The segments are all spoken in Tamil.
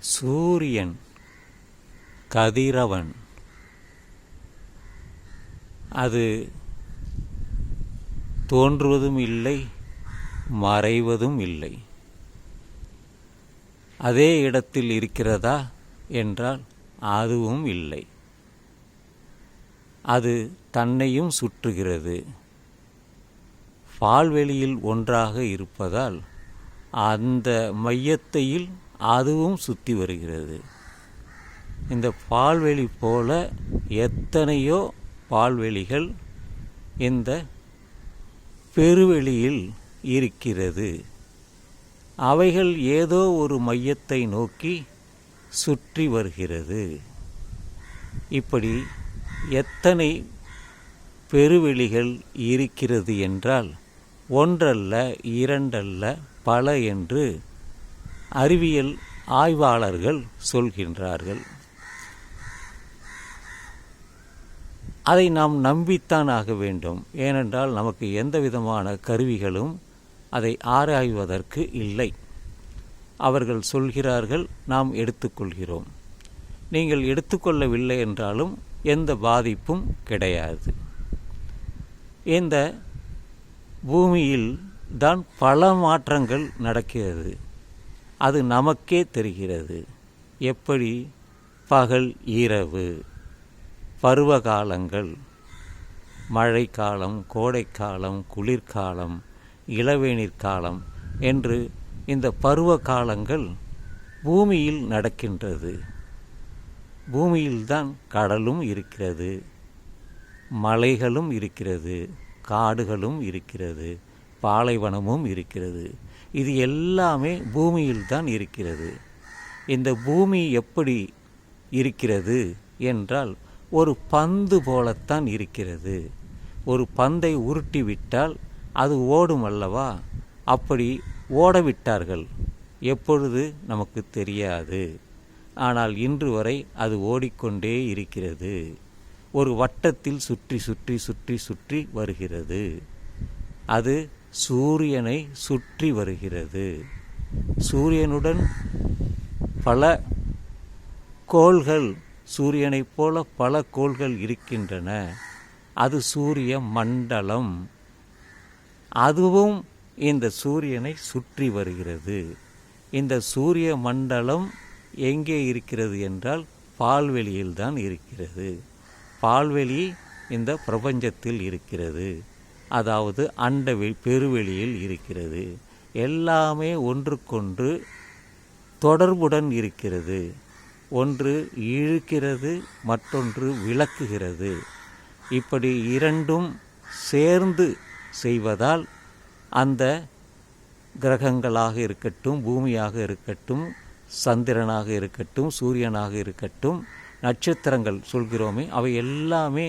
சூரியன் கதிரவன். அது தோன்றுவதும் இல்லை மறைவதும் இல்லை. அதே இடத்தில் இருக்கிறதா என்றால் அதுவும் இல்லை. அது தன்னையும் சுற்றுகிறது. பால்வெளியில் ஒன்றாக இருப்பதால் அந்த மையத்தையில் அதுவும் சுற்றி வருகிறது. இந்த பால்வெளி போல எத்தனையோ பால்வெளிகள் இந்த பெருவெளியில் இருக்கிறது. அவைகள் ஏதோ ஒரு மையத்தை நோக்கி சுற்றி வருகிறது. இப்படி எத்தனை பெருவெளிகள் இருக்கிறது என்றால் ஒன்றல்ல இரண்டல்ல பல என்று அறிவியல் ஆய்வாளர்கள் சொல்கின்றார்கள். அதை நாம் நம்பித்தான் ஆக வேண்டும். ஏனென்றால் நமக்கு எந்த விதமான கருவிகளும் அதை ஆராய்வதற்கு இல்லை. அவர்கள் சொல்கிறார்கள் நாம் எடுத்துக்கொள்கிறோம். நீங்கள் எடுத்துக்கொள்ளவில்லை என்றாலும் எந்த பாதிப்பும் கிடையாது. இந்த பூமியில் தான் பல மாற்றங்கள் நடக்கிறது. அது நமக்கே தெரிகிறது. எப்படி? பகல் இரவு பருவகாலங்கள் மழைக்காலம் கோடைக்காலம் குளிர்காலம் இளவேநீர் காலம் என்று இந்த பருவ காலங்கள் பூமியில் நடக்கின்றது. பூமியில்தான் கடலும் இருக்கிறது மலைகளும் இருக்கிறது காடுகளும் இருக்கிறது பாலைவனமும் இருக்கிறது. இது எல்லாமே பூமியில்தான் இருக்கிறது. இந்த பூமி எப்படி இருக்கிறது என்றால் ஒரு பந்து போலத்தான் இருக்கிறது. ஒரு பந்தை உருட்டி விட்டால் அது ஓடும் அல்லவா? அப்படி ஓடவிட்டார்கள். எப்பொழுது? நமக்கு தெரியாது. ஆனால் இன்று வரை அது ஓடிக்கொண்டே இருக்கிறது. ஒரு வட்டத்தில் சுற்றி சுற்றி சுற்றி சுற்றி வருகிறது. அது சூரியனை சுற்றி வருகிறது. சூரியனுடன் பல கோள்கள் சூரியனைப் போல பல கோள்கள் இருக்கின்றன. அது சூரிய மண்டலம். அதுவும் இந்த சூரியனை சுற்றி வருகிறது. இந்த சூரிய மண்டலம் எங்கே இருக்கிறது என்றால் பால்வெளியில்தான் இருக்கிறது. பால்வெளி இந்த பிரபஞ்சத்தில் இருக்கிறது. அதாவது அண்டவெ பெருவெளியில் இருக்கிறது. எல்லாமே ஒன்றுக்கொன்று தொடர்புடன் இருக்கிறது. ஒன்று இழுக்கிறது மற்றொன்று விளக்குகிறது. இப்படி இரண்டும் சேர்ந்து செய்வதால் அந்த கிரகங்களாக இருக்கட்டும் பூமியாக இருக்கட்டும் சந்திரனாக இருக்கட்டும் சூரியனாக இருக்கட்டும் நட்சத்திரங்கள் சொல்கிறோமே அவை எல்லாமே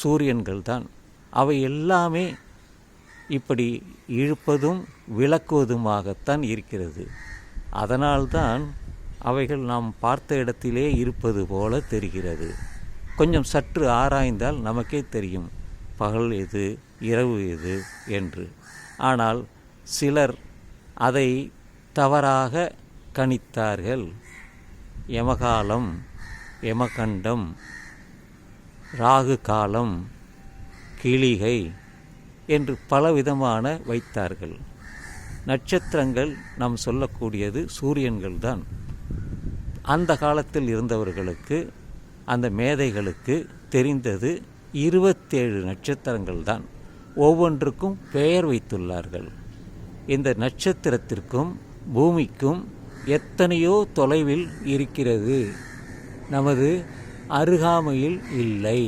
சூரியன்கள் தான் அவை எல்லாமே இப்படி இழுப்பதும் விளக்குவதுமாகத்தான் இருக்கிறது. அதனால்தான் அவைகள் நாம் பார்த்த இடத்திலே இருப்பது போல தெரிகிறது. கொஞ்சம் சற்று ஆராய்ந்தால் நமக்கே தெரியும் பகல் எது இரவு எது என்று. ஆனால் சிலர் அதை தவறாக கணித்தார்கள். யமகாலம் யமகண்டம் ராகு காலம் கிளிகை என்று பலவிதமான வைத்தார்கள். நட்சத்திரங்கள் நாம் சொல்லக்கூடியது சூரியன்கள் தான் அந்த காலத்தில் இருந்தவர்களுக்கு அந்த மேதைகளுக்கு தெரிந்தது இருபத்தேழு நட்சத்திரங்கள் தான் ஒவ்வொன்றுக்கும் பெயர் வைத்துள்ளார்கள். இந்த நட்சத்திரத்திற்கும் பூமிக்கும் எத்தனையோ தொலைவில் இருக்கிறது. நமது அருகாமையில் இல்லை.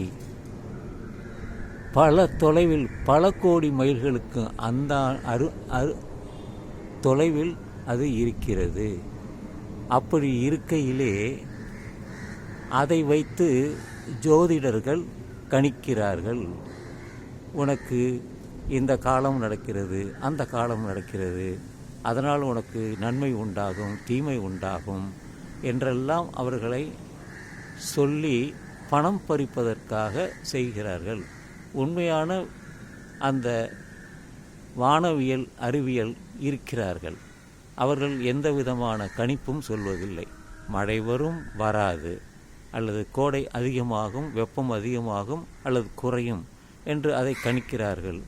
பல தொலைவில் பல கோடி மைல்களுக்கு அந்த அரு அரு தொலைவில் அது இருக்கிறது. அப்படி இருக்கையிலே அதை வைத்து ஜோதிடர்கள் கணிக்கிறார்கள். உனக்கு இந்த காலம் நடக்கிறது அந்த காலம் நடக்கிறது. அதனால் உனக்கு நன்மை உண்டாகும் தீமை உண்டாகும் என்றெல்லாம் அவர்களை சொல்லி பணம் பறிப்பதற்காக செய்கிறார்கள். உண்மையான அந்த வானவியல் அறிவியல் இருக்கிறார்கள். அவர்கள் எந்த விதமான கணிப்பும் சொல்வதில்லை. மழை வரும் வராது. அல்லது கோடை அதிகமாகும் வெப்பம் அதிகமாகும் அல்லது குறையும் என்று அதை கணிக்கிறார்கள்.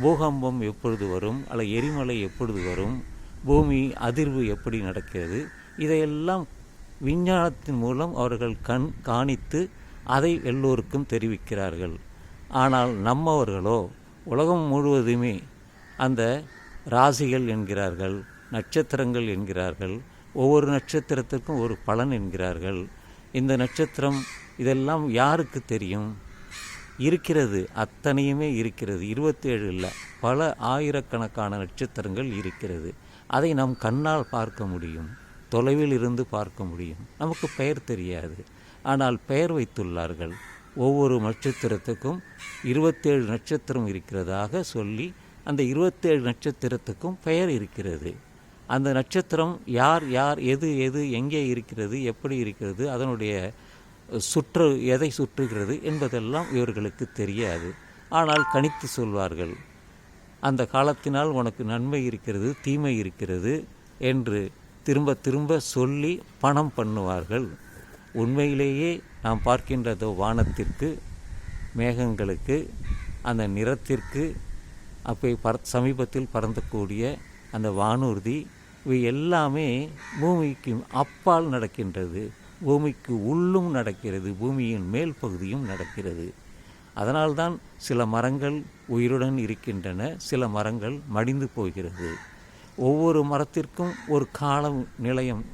பூகம்பம் எப்பொழுது வரும் அல்லது எரிமலை எப்பொழுது வரும் பூமி அதிர்வு எப்படி நடக்கிறது இதையெல்லாம் விஞ்ஞானத்தின் மூலம் அவர்கள் கண் காணித்து அதை எல்லோருக்கும் தெரிவிக்கிறார்கள். ஆனால் நம்மவர்களோ உலகம் முழுவதுமே அந்த ராசிகள் என்கிறார்கள் நட்சத்திரங்கள் என்கிறார்கள் ஒவ்வொரு நட்சத்திரத்திற்கும் ஒரு பலன் என்கிறார்கள். இந்த நட்சத்திரம் இதெல்லாம் யாருக்கு தெரியும்? இருக்கிறது அத்தனையுமே இருக்கிறது. இருபத்தேழு இல்லை பல ஆயிரக்கணக்கான நட்சத்திரங்கள் இருக்கிறது. அதை நம் கண்ணால் பார்க்க முடியும் தொலைவில் இருந்து பார்க்க முடியும். நமக்கு பெயர் தெரியாது. ஆனால் பெயர் வைத்துள்ளார்கள். ஒவ்வொரு நட்சத்திரத்துக்கும் இருபத்தேழு நட்சத்திரம் இருக்கிறதாக சொல்லி அந்த இருபத்தேழு நட்சத்திரத்துக்கும் பெயர் இருக்கிறது. அந்த நட்சத்திரம் யார் யார் எது எது எங்கே இருக்கிறது எப்படி இருக்கிறது அதனுடைய சுற்று எதை சுற்றுகிறது என்பதெல்லாம் இவர்களுக்கு தெரியாது. ஆனால் கணித்து சொல்வார்கள் அந்த காலத்தினால் உனக்கு நன்மை இருக்கிறது தீமை இருக்கிறது என்று திரும்ப திரும்ப சொல்லி பணம் பண்ணுவார்கள். உண்மையிலேயே நாம் பார்க்கின்றதோ வானத்திற்கு மேகங்களுக்கு அந்த நிறத்திற்கு அப்போ பர சமீபத்தில் பறந்தக்கூடிய அந்த வானூர்தி இவை எல்லாமே பூமிக்கு அப்பால் நடக்கின்றது. பூமிக்கு உள்ளும் நடக்கிறது பூமியின் மேல் பகுதியும் நடக்கிறது. அதனால்தான் சில மரங்கள் உயிருடன் இருக்கின்றன சில மரங்கள் மடிந்து போகிறது. ஒவ்வொரு மரத்திற்கும் ஒரு காலம் நிலையம்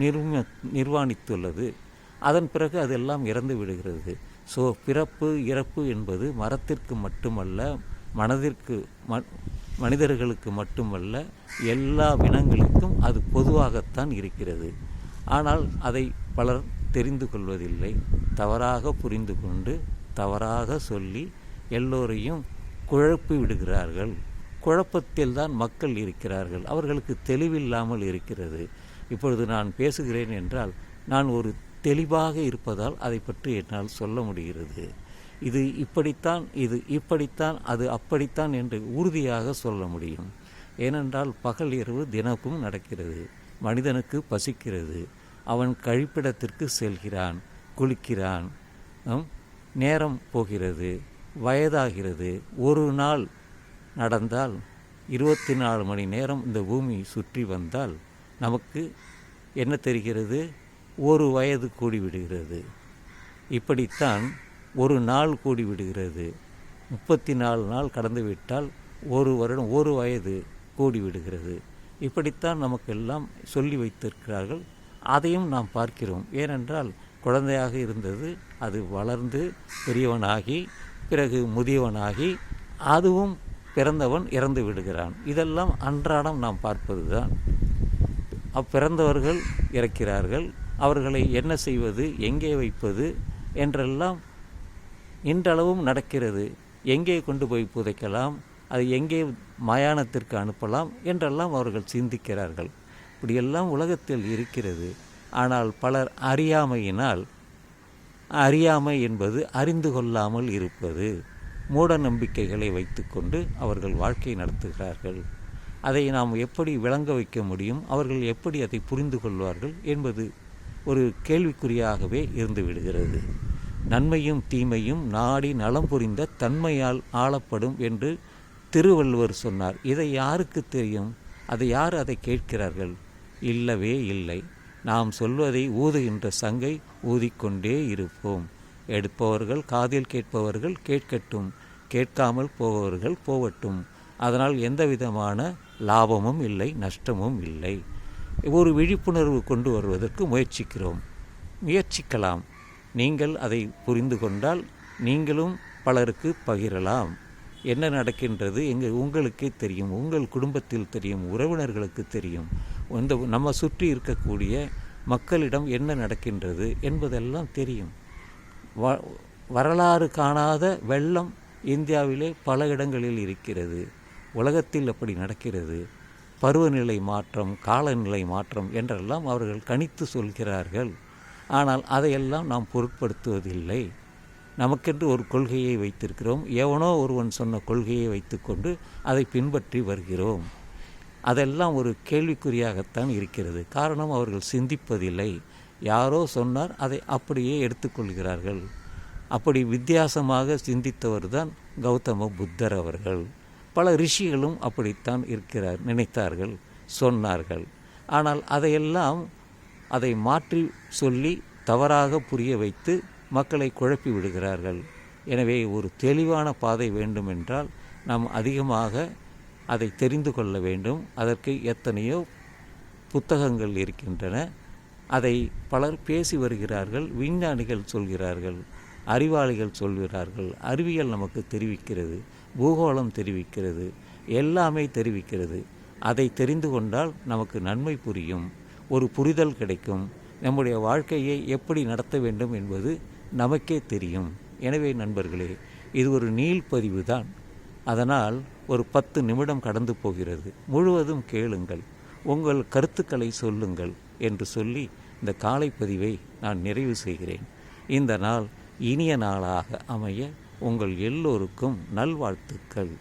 நிர்ம நிர்வாணித்துள்ளது. அதன் பிறகு அதெல்லாம் இறந்து விடுகிறது. ஸோ பிறப்பு இறப்பு என்பது மரத்திற்கு மட்டுமல்ல மனதிற்கு ம மனிதர்களுக்கு மட்டுமல்ல எல்லா வினங்களுக்கும் அது பொதுவாகத்தான் இருக்கிறது. ஆனால் அதை பலர் தெரிந்து கொள்வதில்லை. தவறாக புரிந்து கொண்டு தவறாக சொல்லி எல்லோரையும் குழப்பி விடுகிறார்கள். குழப்பத்தில் தான் மக்கள் இருக்கிறார்கள். அவர்களுக்கு தெளிவில்லாமல் இருக்கிறது. இப்பொழுது நான் பேசுகிறேன் என்றால் நான் ஒரு தெளிவாக இருப்பதால் அதை பற்றி என்னால் சொல்ல முடிகிறது. இது இப்படித்தான் இது இப்படித்தான் அது அப்படித்தான் என்று உறுதியாக சொல்ல முடியும். ஏனென்றால் பகல் இரவு தினக்கும் நடக்கிறது. மனிதனுக்கு பசிக்கிறது. அவன் கழிப்பிடத்திற்கு செல்கிறான் குளிக்கிறான் நேரம் போகிறது வயதாகிறது. ஒரு நாள் நடந்தால் இருபத்தி நாலு மணி நேரம் இந்த பூமி சுற்றி வந்தால் நமக்கு என்ன தெரிகிறது? ஒரு வயது கூடிவிடுகிறது. இப்படித்தான் ஒரு நாள் கூடிவிடுகிறது. முப்பத்தி நாலு நாள் கடந்துவிட்டால் ஒரு வருடம் ஒரு வயது கூடிவிடுகிறது. இப்படித்தான் நமக்கெல்லாம் சொல்லி வைத்திருக்கிறார்கள். அதையும் நாம் பார்க்கிறோம். ஏனென்றால் குழந்தையாக இருந்தது அது வளர்ந்து பெரியவனாகி பிறகு முதியவனாகி அதுவும் பிறந்தவன் இறந்து விடுகிறான். இதெல்லாம் அன்றாடம் நாம் பார்ப்பது தான் அப்பிறந்தவர்கள் இறக்கிறார்கள். அவர்களை என்ன செய்வது எங்கே வைப்பது என்றெல்லாம் இன்றளவும் நடக்கிறது. எங்கே கொண்டு போய் புதைக்கலாம் அது எங்கே மயானத்திற்கு அனுப்பலாம் என்றெல்லாம் அவர்கள் சிந்திக்கிறார்கள். இப்படியெல்லாம் உலகத்தில் இருக்கிறது. ஆனால் பலர் அறியாமையினால் அறியாமை என்பது அறிந்து கொள்ளாமல் இருப்பது. மூட நம்பிக்கைகளை வைத்துக்கொண்டு அவர்கள் வாழ்க்கை நடத்துகிறார்கள். அதை நாம் எப்படி விளங்க வைக்க முடியும்? அவர்கள் எப்படி அதை புரிந்து கொள்வார்கள்? என்பது ஒரு கேள்விக்குறியாகவே இருந்து விடுகிறது. நன்மையும் தீமையும் நாடி நலம் புரிந்த தன்மையால் ஆளப்படும் என்று திருவள்ளுவர் சொன்னார். இதை யாருக்கு தெரியும்? அதை யார் அதை கேட்கிறார்கள்? இல்லவே இல்லை. நாம் சொல்வதை ஊதுகின்ற சங்கை ஊதிக்கொண்டே இருப்போம். எடுப்பவர்கள் காதில் கேட்பவர்கள் கேட்கட்டும். கேட்காமல் போபவர்கள் போவட்டும். அதனால் எந்தவிதமான லாபமும் இல்லை நஷ்டமும் இல்லை. ஒரு விழிப்புணர்வு கொண்டு வருவதற்கு முயற்சிக்கிறோம். முயற்சிக்கலாம். நீங்கள் அதை புரிந்து கொண்டால் நீங்களும் பலருக்கு பகிரலாம். என்ன நடக்கின்றது? எங்கள் உங்களுக்கே தெரியும். உங்கள் குடும்பத்தில் தெரியும். உறவினர்களுக்கு தெரியும். இந்த நம்ம சுற்றி இருக்கக்கூடிய மக்களிடம் என்ன நடக்கின்றது என்பதெல்லாம் தெரியும். வ வரலாறு காணாத வெள்ளம் இந்தியாவிலே பல இடங்களில் இருக்கிறது. உலகத்தில் அப்படி நடக்கிறது. பருவநிலை மாற்றம் காலநிலை மாற்றம் என்றெல்லாம் அவர்கள் கணித்து சொல்கிறார்கள். ஆனால் அதையெல்லாம் நாம் பொருட்படுத்துவதில்லை. நமக்கென்று ஒரு கொள்கையை வைத்திருக்கிறோம். எவனோ ஒருவன் சொன்ன கொள்கையை வைத்துக்கொண்டு அதை பின்பற்றி வருகிறோம். அதெல்லாம் ஒரு கேள்விக்குறியாகத்தான் இருக்கிறது. காரணம் அவர்கள் சிந்திப்பதில்லை. யாரோ சொன்னார் அதை அப்படியே எடுத்துக்கொள்கிறார்கள். அப்படி வித்தியாசமாக சிந்தித்தவர் தான் கௌதம புத்தர் அவர்கள். பல ரிஷிகளும் அப்படித்தான் இருக்கிறார் நினைத்தார்கள் சொன்னார்கள். ஆனால் அதையெல்லாம் அதை மாற்றி சொல்லி தவறாக புரிய வைத்து மக்களை குழப்பி விடுகிறார்கள். எனவே ஒரு தெளிவான பாதை வேண்டுமென்றால் நாம் அதிகமாக அதை தெரிந்து கொள்ள வேண்டும். அதற்கு எத்தனையோ புத்தகங்கள் இருக்கின்றன. அதை பலர் பேசி வருகிறார்கள் விஞ்ஞானிகள் சொல்கிறார்கள் அறிவாளிகள் சொல்கிறார்கள் அறிவியல் நமக்கு தெரிவிக்கிறது. பூகோளம் தெரிவிக்கிறது எல்லாமே தெரிவிக்கிறது. அதை தெரிந்து கொண்டால் நமக்கு நன்மை புரியும் ஒரு புரிதல் கிடைக்கும். நம்முடைய வாழ்க்கையை எப்படி நடத்த வேண்டும் என்பது நமக்கே தெரியும். எனவே நண்பர்களே இது ஒரு நீள்பதிவு தான். அதனால் ஒரு பத்து நிமிடம் கடந்து போகிறது. முழுவதும் கேளுங்கள். உங்கள் கருத்துக்களை சொல்லுங்கள் என்று சொல்லி இந்த காலை பதிவை நான் நிறைவு செய்கிறேன். இந்த நாள் இனிய நாளாக அமைய உங்கள் எல்லோருக்கும் நல்வாழ்த்துக்கள்.